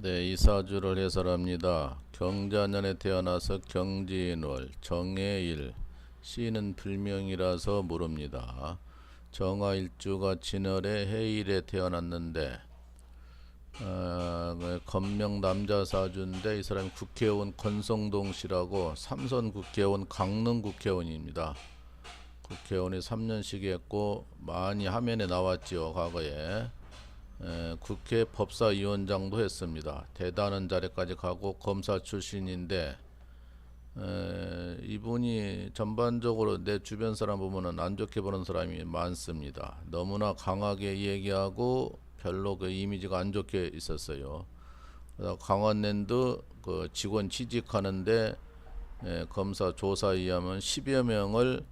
네, 이사주를 해설합니다. 경자년에 태어나서 경지인월, 정해일, 씨는 불명이라서 모릅니다. 정화일주가 진월에 해일에 태어났는데 어, 그 건명 남자 사주인데 이 사람이 국회의원 권성동 씨라고 삼선 국회의원 강릉 국회의원입니다. 국회의원이 3년씩 했고 많이 화면에 나왔지요 과거에 에, 국회 법사위원장도 했습니다. 대단한 자리까지 가고 검사 출신인데 에, 이분이 전반적으로 내 주변 사람 보면은 안 좋게 보는 사람이 많습니다. 너무나 강하게 얘기하고 별로 그 이미지가 안 좋게 있었어요. 강원랜드 그 직원 취직하는데 에, 검사 조사에 의하면 10여 명을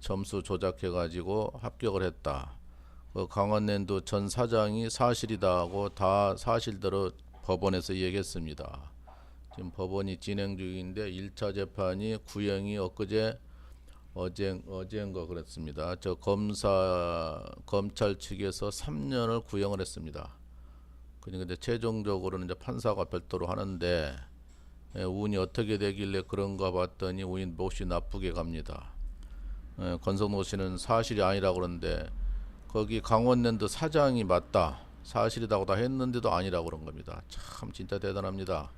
점수 조작해 가지고 합격을 했다. 그 강원랜드 전 사장이 사실이다 하고 다 사실대로 법원에서 얘기했습니다. 지금 법원이 진행 중인데 1차 재판이 구형이 엊그제 어제 어제인가 그랬습니다. 저 검사 검찰 측에서 3년을 구형을 했습니다. 그러니까 이제 최종적으로는 이제 판사가 별도로 하는데 예, 운이 어떻게 되길래 그런가 봤더니 운이 몹시 나쁘게 갑니다. 예, 권성노 씨는 사실이 아니라 그러는데 거기 강원랜드 사장이 맞다 사실이라고 다 했는데도 아니라고 그런 겁니다. 참 진짜 대단합니다.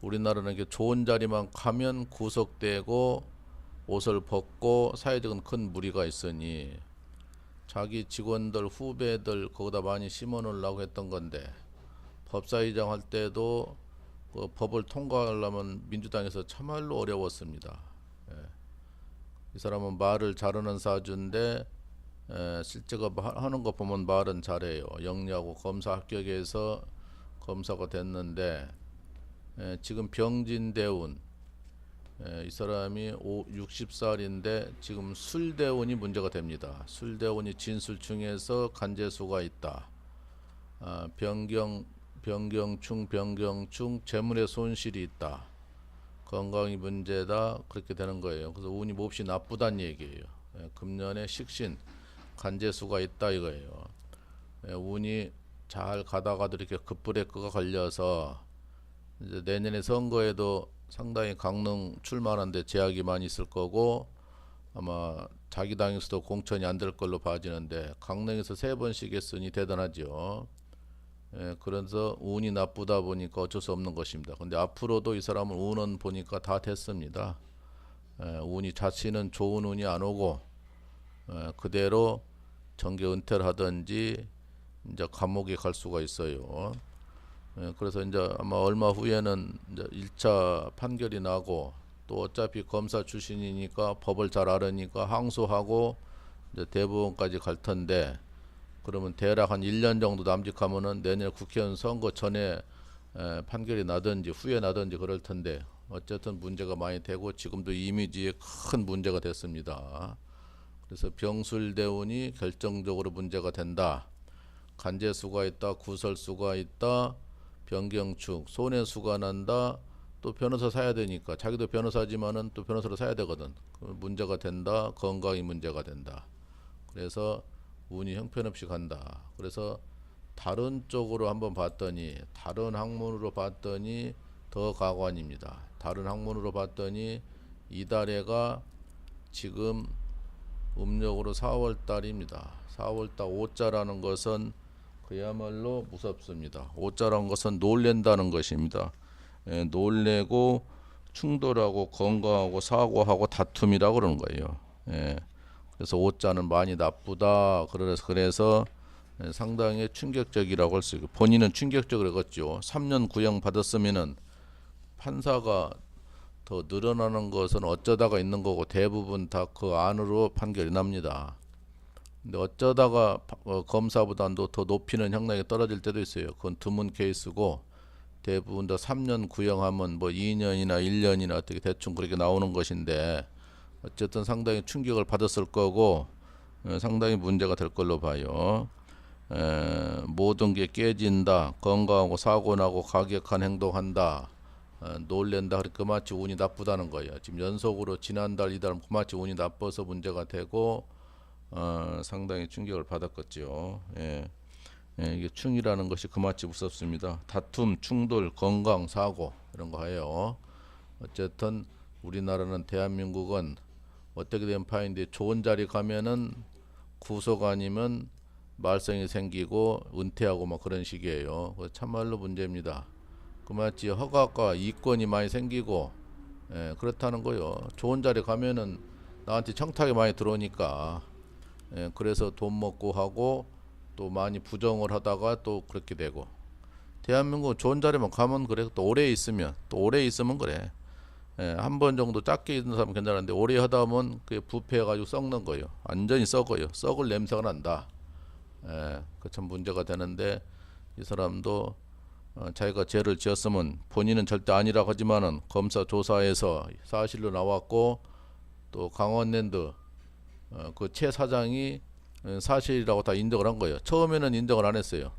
우리나라는 이렇게 좋은 자리만 가면 구속되고 옷을 벗고 사회적인 큰 무리가 있으니 자기 직원들 후배들 거기다 많이 심어놓으려고 했던 건데 법사위장 할 때도 그 법을 통과하려면 민주당에서 참말로 어려웠습니다. 예. 이 사람은 말을 잘하는 사주인데 에, 실제가 하- 하는 거 보면 말은 잘해요. 영리하고 검사 합격해서 검사가 됐는데 에, 지금 병진 대운 에, 이 사람이 오, 60살인데 지금 술 대운이 문제가 됩니다. 술 대운이 진술 중에서 간제수가 있다. 아, 변경 변경충 변경충 재물의 손실이 있다. 건강이 문제다 그렇게 되는 거예요. 그래서 운이 몹시 나쁘다는 얘기예요. 예, 금년에 식신 간제수가 있다 이거예요. 예, 운이 잘 가다가도 이렇게 급브레이크가 걸려서 이제 내년에 선거에도 상당히 강릉 출마하는데 제약이 많이 있을 거고 아마 자기 당에서도 공천이 안 될 걸로 봐지는데 강릉에서 세 번씩 했으니 대단하죠. 예, 그래서 운이 나쁘다 보니까 어쩔 수 없는 것입니다. 근데 앞으로도 이 사람은 운은 보니까 다 됐습니다. 예, 운이 자신은 좋은 운이 안 오고 예, 그대로 정계 은퇴를 하든지 이제 감옥에 갈 수가 있어요. 예, 그래서 이제 아마 얼마 후에는 이제 1차 판결이 나고 또 어차피 검사 출신이니까 법을 잘 알으니까 항소하고 이제 대법원까지 갈 텐데 그러면 대략 한 1년 정도 남직하면은 내년 국회의원 선거 전에 에, 판결이 나든지 후에 나든지 그럴 텐데 어쨌든 문제가 많이 되고 지금도 이미지에 큰 문제가 됐습니다. 그래서 병술대운이 결정적으로 문제가 된다. 간제수가 있다, 구설수가 있다, 변경축, 손해수가 난다. 또 변호사 사야 되니까 자기도 변호사지만은 또 변호사를 사야 되거든. 그 문제가 된다. 건강이 문제가 된다. 그래서 운이 형편없이 간다. 그래서 다른 쪽으로 한번 봤더니 다른 학문으로 봤더니 더 가관입니다. 다른 학문으로 봤더니 이달해가 지금 음력으로 4월 달입니다. 4월 달 5자라는 것은 그야말로 무섭습니다. 5자라는 것은 놀랜다는 것입니다. 예, 놀래고 충돌하고 건강하고 사고하고 다툼이라 그러는 거예요. 예. 그래서 5자는 많이 나쁘다. 그래서 그래서 예, 상당히 충격적이라고 할 수 있고 본인은 충격적으로 겠죠 3년 구형 받았으면은 판사가 더 늘어나는 것은 어쩌다가 있는 거고 대부분 다 그 안으로 판결이 납니다. 근데 어쩌다가 파- 어, 검사보다도 더 높이는 형량이 떨어질 때도 있어요. 그건 드문 케이스고 대부분 다 3년 구형하면 뭐 2년이나 1년이나 어떻게 대충 그렇게 나오는 것인데 어쨌든 상당히 충격을 받았을 거고 어, 상당히 문제가 될 걸로 봐요. 에, 모든 게 깨진다. 건강하고 사고 나고 가격한 행동한다. 어, 놀랜다. 그러니까 마치 운이 나쁘다는 거예요. 지금 연속으로 지난달 이달 마치 운이 나빠서 문제가 되고 어, 상당히 충격을 받았겠죠. 예. 예, 이게 충이라는 것이 그마치 무섭습니다. 다툼, 충돌, 건강, 사고 이런 거 해요. 어쨌든 우리나라는 대한민국은 어떻게 된 파인데 좋은 자리 가면은 구속 아니면 말썽이 생기고 은퇴하고 막 그런 식이에요. 참말로 문제입니다. 그마치 허가과 이권이 많이 생기고 예, 그렇다는 거요. 좋은 자리 가면은 나한테 청탁이 많이 들어오니까 예, 그래서 돈 먹고 하고 또 많이 부정을 하다가 또 그렇게 되고. 대한민국 좋은 자리만 가면 그래. 또 오래 있으면 또 오래 있으면 그래. 예, 한 번 정도 짧게 있는 사람은 괜찮은데 오래 하다 보면 그게 부패해가지고 썩는 거예요. 완전히 썩어요. 썩을 냄새가 난다. 예, 그 참 문제가 되는데 이 사람도 어, 자기가 죄를 지었으면 본인은 절대 아니라고 하지만은 검사 조사에서 사실로 나왔고 또 강원랜드 어, 그최 사장이 어, 사실이라고 다 인정을 한 거예요. 처음에는 인정을 안 했어요.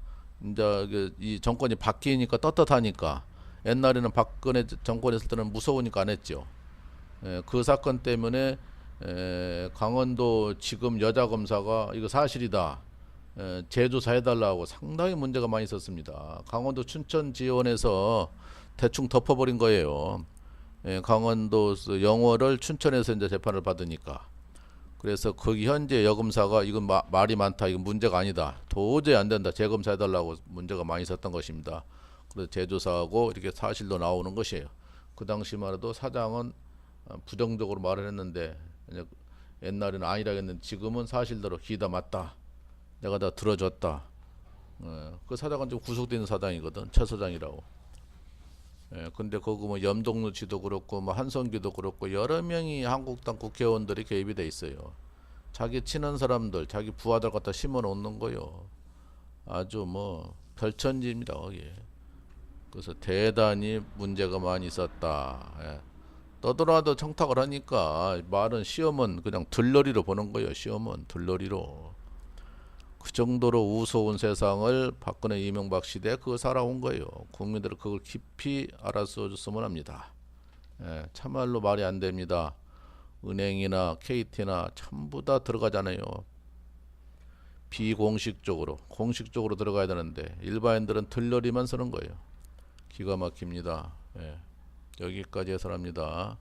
이제 그이 정권이 바뀌니까 떳떳하니까 옛날에는 박근혜 정권 있을 때는 무서우니까 안 했죠. 에, 그 사건 때문에 에, 강원도 지금 여자 검사가 이거 사실이다. 에, 재조사 해달라고 상당히 문제가 많이 있었습니다. 강원도 춘천 지원에서 대충 덮어버린 거예요. 예, 강원도 영어를 춘천에서 이제 재판을 받으니까. 그래서 거기 현재 여검사가 이건 마- 말이 많다 이건 문제가 아니다. 도저히 안 된다. 재검사 해달라고 문제가 많이 있었던 것입니다. 그래서 재조사하고 이렇게 사실로 나오는 것이에요. 그 당시만 해도 사장은 어, 부정적으로 말을 했는데 옛날에는 아니라 했는데 지금은 사실대로 기다 맞다 내가 다 들어줬다 어, 그 사장은 좀 구속된 사장이거든 최 사장이라고 예, 근데 거기 뭐 염동루 씨도 그렇고 뭐 한성규도 그렇고 여러 명이 한국당 국회의원들이 개입이 돼 있어요. 자기 친한 사람들, 자기 부하들 갖다 심어 놓는 거요. 아주 뭐 별천지입니다, 거기. 그래서 대단히 문제가 많이 있었다. 예. 떠들어도 청탁을 하니까 말은 시험은 그냥 들러리로 보는 거예요. 시험은 들러리로. 그 정도로 우스운 세상을 박근혜 이명박 시대에 그거 살아온 거예요. 국민들은 그걸 깊이 알아서 줬으면 합니다. 예, 참말로 말이 안 됩니다. 은행이나 KT나 전부 다 들어가잖아요. 비공식적으로, 공식적으로 들어가야 되는데 일반인들은 들러리만 쓰는 거예요. 기가 막힙니다. 예, 여기까지 해설합니다.